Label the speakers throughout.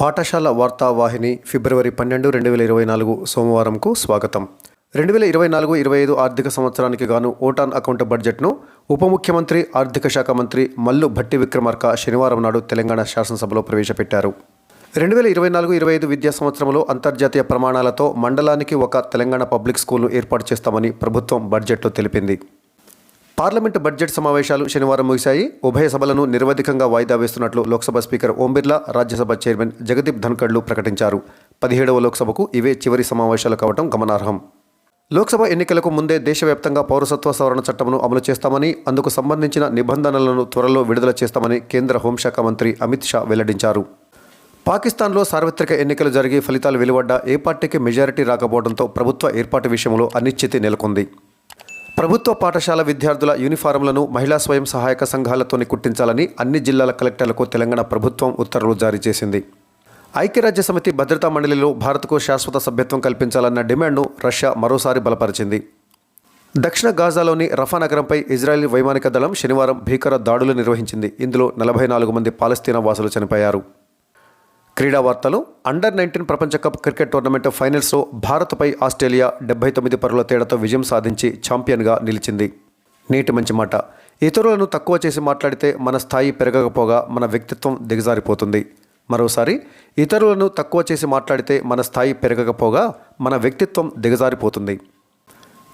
Speaker 1: పాఠశాల వార్తావాహిని ఫిబ్రవరి పన్నెండు రెండు వేల ఇరవై నాలుగు సోమవారంకు స్వాగతం. రెండు వేల ఇరవై నాలుగు ఇరవై ఐదు ఆర్థిక సంవత్సరానికి గాను ఓటాన్ అకౌంట్ బడ్జెట్ను ఉప ముఖ్యమంత్రి ఆర్థిక శాఖ మంత్రి మల్లు భట్టి విక్రమార్క శనివారం నాడు తెలంగాణ శాసనసభలో ప్రవేశపెట్టారు. రెండు వేల ఇరవై నాలుగు ఇరవై ఐదు విద్యా సంవత్సరంలో అంతర్జాతీయ ప్రమాణాలతో మండలానికి ఒక తెలంగాణ పబ్లిక్ స్కూల్ను ఏర్పాటు చేస్తామని ప్రభుత్వం బడ్జెట్లో తెలిపింది. పార్లమెంటు బడ్జెట్ సమావేశాలు శనివారం ముగిశాయి. ఉభయ సభలను నిరవధికంగా వాయిదా వేస్తున్నట్లు లోక్సభ స్పీకర్ ఓం బిర్లా రాజ్యసభ చైర్మన్ జగదీప్ ధన్కడ్లు ప్రకటించారు. పదిహేడవ లోక్సభకు ఇవే చివరి సమావేశాలు కావడం గమనార్హం. లోక్సభ ఎన్నికలకు ముందే దేశవ్యాప్తంగా పౌరసత్వ సవరణ చట్టమును అమలు చేస్తామని అందుకు సంబంధించిన నిబంధనలను త్వరలో విడుదల చేస్తామని కేంద్ర హోంశాఖ మంత్రి అమిత్ షా వెల్లడించారు. పాకిస్తాన్లో సార్వత్రిక ఎన్నికలు జరిగి ఫలితాలు వెలువడ్డా ఏ పార్టీకి మెజారిటీ రాకపోవడంతో ప్రభుత్వ ఏర్పాటు విషయంలో అనిశ్చితి నెలకొంది. ప్రభుత్వ పాఠశాల విద్యార్థుల యూనిఫారంలను మహిళా స్వయం సహాయక సంఘాలతోని కుట్టించాలని అన్ని జిల్లాల కలెక్టర్లకు తెలంగాణ ప్రభుత్వం ఉత్తర్వులు జారీ చేసింది. ఐక్యరాజ్య సమితి భద్రతా మండలిలో భారత్కు శాశ్వత సభ్యత్వం కల్పించాలన్న డిమాండ్ను రష్యా మరోసారి బలపరిచింది. దక్షిణ గాజాలోని రఫా నగరంపై ఇజ్రాయెల్ వైమానిక దళం శనివారం భీకర దాడులు నిర్వహించింది. ఇందులో నలభై నాలుగు మంది పాలస్తీనా వాసులు చనిపోయారు. క్రీడా వార్తలు అండర్ నైన్టీన్ ప్రపంచ కప్ క్రికెట్ టోర్నమెంట్ ఫైనల్స్లో భారత్పై ఆస్ట్రేలియా డెబ్బై తొమ్మిది పరుల తేడాతో విజయం సాధించి ఛాంపియన్గా నిలిచింది. నేటి మంచి మాట. ఇతరులను తక్కువ చేసి మాట్లాడితే మన స్థాయి పెరగకపోగా మన వ్యక్తిత్వం దిగజారిపోతుంది. మరోసారి ఇతరులను తక్కువ చేసి మాట్లాడితే మన స్థాయి పెరగకపోగా మన వ్యక్తిత్వం దిగజారిపోతుంది.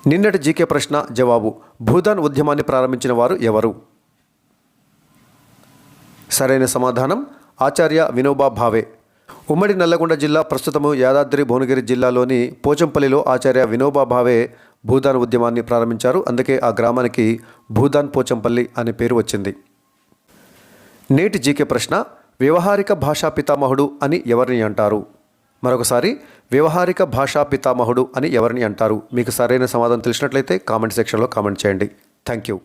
Speaker 1: నిన్నటి జీకే ప్రశ్న జవాబు భూదాన్ ఉద్యమాన్ని ప్రారంభించిన వారు ఎవరు? సరైన సమాధానం ఆచార్య వినోబా భావే. ఉమ్మడి నల్లగొండ జిల్లా ప్రస్తుతము యాదాద్రి భువనగిరి జిల్లాలోని పోచంపల్లిలో ఆచార్య వినోబా భావే భూదాన్ ఉద్యమాన్ని ప్రారంభించారు. అందుకే ఆ గ్రామానికి భూదాన్ పోచంపల్లి అనే పేరు వచ్చింది. నేటి జీకే ప్రశ్న వ్యవహారిక భాషా పితామహుడు అని ఎవరిని అంటారు? మరొకసారి వ్యవహారిక భాషా పితామహుడు అని ఎవరిని అంటారు? మీకు సరైన సమాధానం తెలిసినట్లయితే కామెంట్ సెక్షన్లో కామెంట్ చేయండి. Thank you.